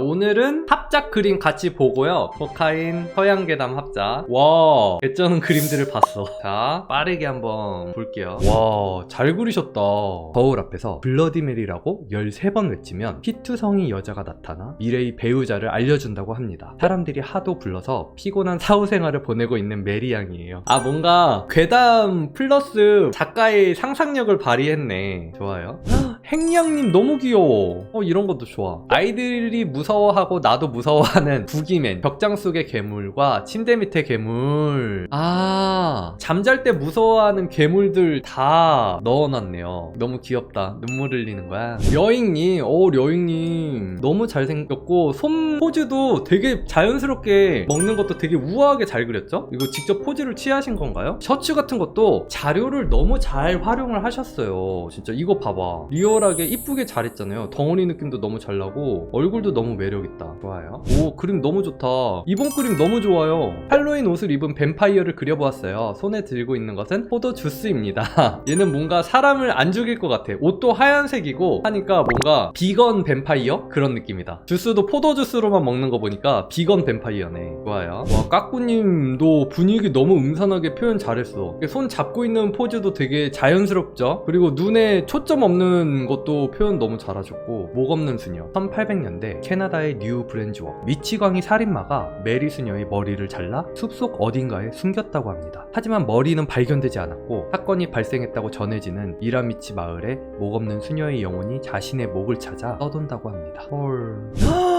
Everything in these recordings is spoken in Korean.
오늘은 합작 그림 같이 보고요. 코카인 서양계담 합작. 와, 개쩌는 그림들을 봤어. 자, 빠르게 한번 볼게요. 와, 잘 그리셨다. 거울 앞에서 블러디메리라고 13번 외치면 피투성이 여자가 나타나 미래의 배우자를 알려준다고 합니다. 사람들이 하도 불러서 피곤한 사후 생활을 보내고 있는 메리 양이에요. 아, 뭔가 괴담 플러스 작가의 상상력을 발휘했네. 좋아요. 행양님 너무 귀여워. 어, 이런 것도 좋아. 아이들이 무서 워하고 나도 무서워하는 부기맨, 벽장 속의 괴물과 침대 밑의 괴물. 아, 잠잘 때 무서워하는 괴물들 다 넣어놨네요. 너무 귀엽다. 눈물 흘리는 거야. 여잉님, 오, 여잉님. 너무 잘생겼고, 손 포즈도 되게 자연스럽게 먹는 것도 되게 우아하게 잘 그렸죠? 이거 직접 포즈를 취하신 건가요? 셔츠 같은 것도 자료를 너무 잘 활용을 하셨어요. 진짜 이거 봐봐. 리얼하게 이쁘게 잘했잖아요. 덩어리 느낌도 너무 잘 나고 얼굴도 너무 매력있다. 좋아요. 오 그림 너무 좋다. 이번 그림 너무 좋아요. 할로윈 옷을 입은 뱀파이어를 그려보았어요. 손에 들고 있는 것은 포도 주스입니다. 얘는 뭔가 사람을 안 죽일 것 같아. 옷도 하얀색이고 하니까 뭔가 비건 뱀파이어 그런 느낌이다. 주스도 포도 주스로만 먹는 거 보니까 비건 뱀파이어네. 좋아요. 와 까꾸님도 분위기 너무 음산하게 표현 잘했어. 손 잡고 있는 포즈도 되게 자연스럽죠. 그리고 눈에 초점 없는 것도 표현 너무 잘하셨고 목 없는 수녀 1800년대 캐나 다의 뉴 브랜즈워 미치광이 살인마가 메리 수녀의 머리를 잘라 숲속 어딘가에 숨겼다고 합니다. 하지만 머리는 발견되지 않았고 사건이 발생했다고 전해지는 미라미치 마을에 목 없는 수녀의 영혼이 자신의 목을 찾아 떠돈다고 합니다. 헐.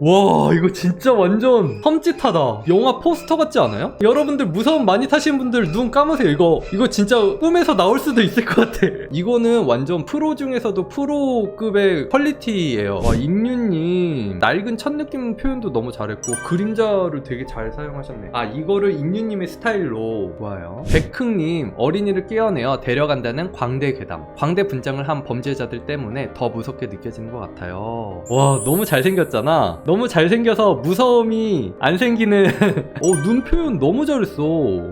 와 이거 진짜 완전 험짓하다. 영화 포스터 같지 않아요? 여러분들 무서움 많이 타시는 분들 눈 감으세요. 이거 이거 진짜 꿈에서 나올 수도 있을 것 같아. 이거는 완전 프로 중에서도 프로급의 퀄리티예요. 와 임윤님 낡은 첫 느낌 표현도 너무 잘했고 그림자를 되게 잘 사용하셨네 아 이거를 임윤님의 스타일로 좋아요. 백흥님 어린이를 깨어내어 데려간다는 광대 괴담. 광대 분장을 한 범죄자들 때문에 더 무섭게 느껴지는 것 같아요. 와 너무 잘생겼잖아 너무 잘생겨서 무서움이 안 생기는. 어, 눈 표현 너무 잘했어.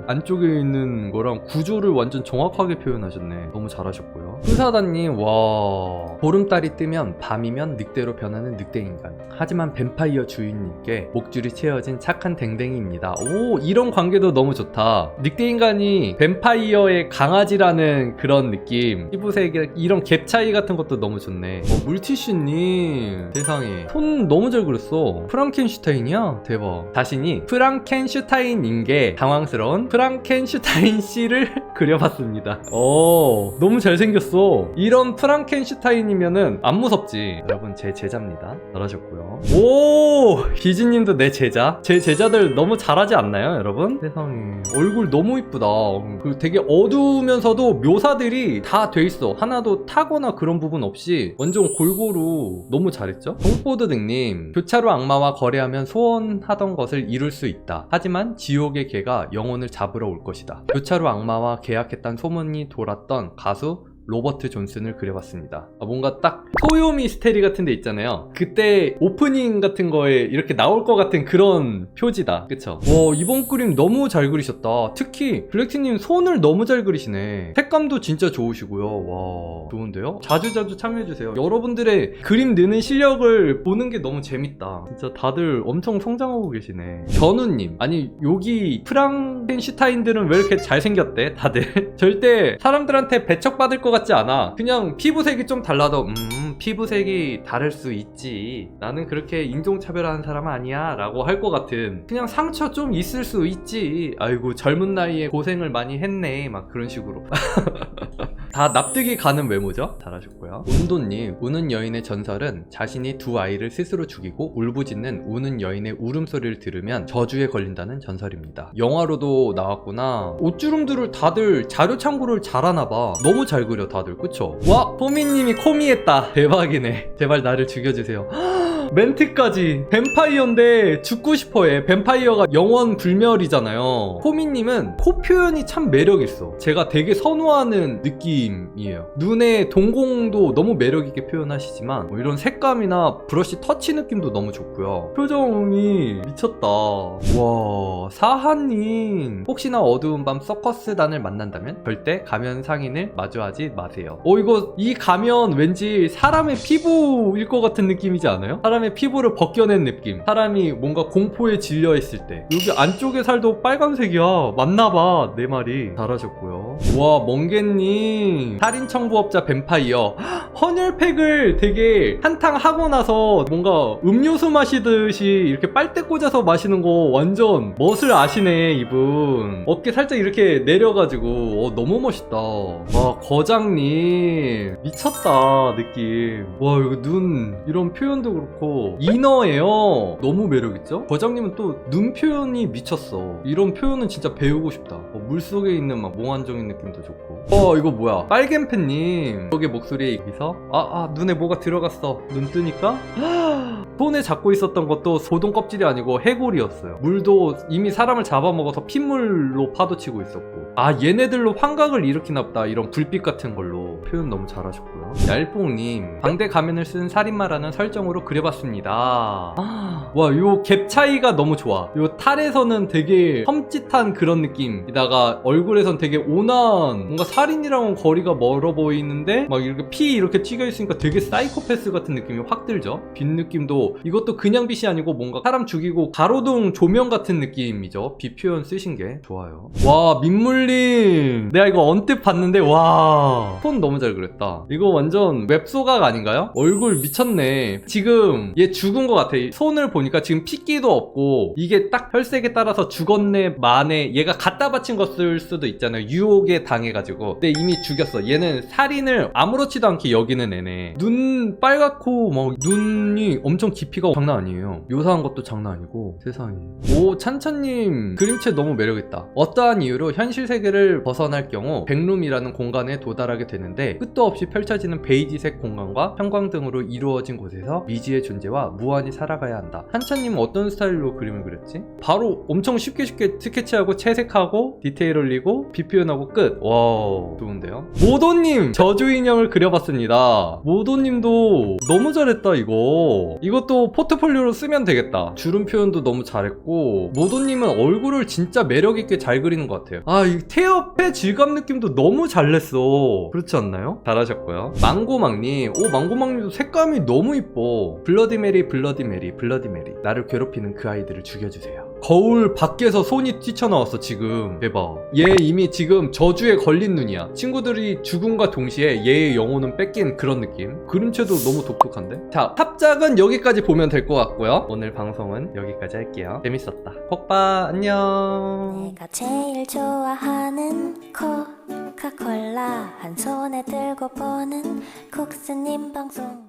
안쪽에 있는 거랑 구조를 완전 정확하게 표현하셨네. 너무 잘하셨고요. 의사다님 와. 보름달이 뜨면 밤이면 늑대로 변하는 늑대인간. 하지만 뱀파이어 주인님께 목줄이 채워진 착한 댕댕이입니다. 오 이런 관계도 너무 좋다. 늑대인간이 뱀파이어의 강아지라는 그런 느낌. 피부색 이런 갭 차이 같은 것도 너무 좋네. 어, 물티슈님. 세상에. 손 너무 잘 그렸어 프랑켄슈타인이야? 대박. 자신이 프랑켄슈타인인 게 당황스러운 프랑켄슈타인 씨를 그려봤습니다. 오 너무 잘생겼어. 이런 프랑켄슈타인이면은 안 무섭지. 여러분 제 제자입니다. 잘하셨고요. 오 기진님도 내 제자. 제 제자들 너무 잘하지 않나요 여러분? 세상에. 얼굴 너무 이쁘다. 그 되게 어두우면서도 묘사들이 다 돼 있어. 하나도 타거나 그런 부분 없이 완전 골고루 너무 잘했죠? 홍보드 등님 교차 로 악마와 거래하면 소원하던 것을 이룰 수 있다. 하지만 지옥의 개가 영혼을 잡으러 올 것이다. 교차로 악마와 계약했다는 소문이 돌았던 가수 로버트 존슨을 그려봤습니다. 아, 뭔가 딱 토요 미스테리 같은 데 있잖아요. 그때 오프닝 같은 거에 이렇게 나올 것 같은 그런 표지다. 그쵸? 와, 이번 그림 너무 잘 그리셨다. 특히 블랙티님 손을 너무 잘 그리시네. 색감도 진짜 좋으시고요. 와, 좋은데요? 자주자주 참여해주세요. 여러분들의 그림 느는 실력을 보는 게 너무 재밌다. 진짜 다들 엄청 성장하고 계시네. 견우님, 아니, 여기 프랑켄슈타인들은 왜 이렇게 잘생겼대? 다들? 절대 사람들한테 배척받을 것 같지 않아. 그냥 피부색이 좀 달라도 음 피부색이 다를 수 있지. 나는 그렇게 인종차별하는 사람 아니야. 라고 할 것 같은 그냥 상처 좀 있을 수 있지. 아이고 젊은 나이에 고생을 많이 했네. 막 그런 식으로. 다 납득이 가는 외모죠? 잘하셨고요. 운도님, 우는 여인의 전설은 자신이 두 아이를 스스로 죽이고 울부짖는 우는 여인의 울음소리를 들으면 저주에 걸린다는 전설입니다. 영화로도 나왔구나. 옷주름들을 다들 자료 참고를 잘하나봐. 너무 잘 그려, 다들. 그쵸? 와, 포미님이 코미했다. 대박이네. 제발 나를 죽여주세요. 멘트까지. 뱀파이어인데 죽고 싶어해. 뱀파이어가 영원 불멸이잖아요. 포미님은 코 표현이 참 매력있어. 제가 되게 선호하는 느낌이에요. 눈의 동공도 너무 매력있게 표현하시지만 뭐 이런 색감이나 브러쉬 터치 느낌도 너무 좋고요. 표정이 미쳤다. 와 사하님. 혹시나 어두운 밤 서커스단을 만난다면 절대 가면 상인을 마주하지 마세요. 어 이거 이 가면 왠지 사람의 피부일 것 같은 느낌이지 않아요? 사람의 피부를 벗겨낸 느낌. 사람이 뭔가 공포에 질려 있을 때. 여기 안쪽에 살도 빨간색이야. 맞나봐. 내 말이. 잘하셨고요. 와 멍게님. 살인청부업자 뱀파이어. 헌혈팩을 되게 한탕 하고 나서 뭔가 음료수 마시듯이 이렇게 빨대 꽂아서 마시는 거 완전 멋을 아시네 이분. 어깨 살짝 이렇게 내려가지고. 어, 너무 멋있다. 와 거장님. 미쳤다 느낌. 와 이거 눈. 이런 표현도 그렇고 이너예요. 너무 매력있죠? 거장님은 또 눈 표현이 미쳤어. 이런 표현은 진짜 배우고 싶다. 어, 물속에 있는 막 몽환적인 느낌도 좋고. 어 이거 뭐야? 빨갱팬님. 여기 목소리에 여기서 아, 아 눈에 뭐가 들어갔어. 눈 뜨니까 손에 잡고 있었던 것도 소동 껍질이 아니고 해골이었어요. 물도 이미 사람을 잡아먹어서 핏물로 파도치고 있었고. 아, 얘네들로 환각을 일으키나 보다. 이런 불빛 같은 걸로. 표현 너무 잘하셨고요. 얄뽕님, 방대 가면을 쓴 살인마라는 설정으로 그려봤습니다. 아, 와, 요 갭 차이가 너무 좋아. 요 탈에서는 되게 험짓한 그런 느낌이다가 얼굴에선 되게 온화한 뭔가 살인이랑은 거리가 멀어 보이는데 막 이렇게 피 이렇게 튀겨 있으니까 되게 사이코패스 같은 느낌이 확 들죠. 빛 느낌도 이것도 그냥 빛이 아니고 뭔가 사람 죽이고 가로등 조명 같은 느낌이죠. 빛 표현 쓰신 게 좋아요. 와 민물님, 내가 이거 언뜻 봤는데 와, 톤 너무 잘 그렸다. 이거 완전 웹소각 아닌가요? 얼굴 미쳤네. 지금 얘 죽은 것 같아. 손을 보니까 지금 핏기도 없고 이게 딱 혈색에 따라서 죽었네 만에 얘가 갖다 바친 것일 수도 있잖아요. 유혹에 당해가지고. 근데 이미 죽였어. 얘는 살인을 아무렇지도 않게 여기는 애네. 눈 빨갛고 막 눈이 엄청 깊이가 장난 아니에요. 묘사한 것도 장난 아니고 세상에. 오 찬찬님 그림체 너무 매력있다. 어떠한 이유로 현실 세계를 벗어날 경우 백룸이라는 공간에 도달하게 되는데 끝도 없이 펼쳐지는 베이지색 공간과 형광등으로 이루어진 곳에서 미지의 존재와 무한히 살아가야 한다. 한찬님은 어떤 스타일로 그림을 그렸지? 바로 엄청 쉽게 쉽게 스케치하고 채색하고 디테일 올리고 비 표현하고 끝. 와 좋은데요? 모도님 저주 인형을 그려봤습니다. 모도님도 너무 잘했다 이거. 이것 도 포트폴리오로 쓰면 되겠다. 주름 표현도 너무 잘했고 모도님은 얼굴을 진짜 매력 있게 잘 그리는 것 같아요. 아 이 태엽의 질감 느낌도 너무 잘 냈어. 그렇지 않나요? 잘하셨고요. 망고망님, 오 망고망님도 색감이 너무 이뻐. 블러디메리, 블러디메리, 블러디메리. 나를 괴롭히는 그 아이들을 죽여주세요. 거울 밖에서 손이 뛰쳐나왔어 지금. 대박. 얘 이미 지금 저주에 걸린 눈이야. 친구들이 죽음과 동시에 얘의 영혼은 뺏긴 그런 느낌? 그림체도 너무 독특한데? 자 합작은 여기까지 보면 될 것 같고요. 오늘 방송은 여기까지 할게요. 재밌었다. 폭바 안녕. 내가 제일 좋아하는 코카콜라 한 손에 들고 보는 국스님 방송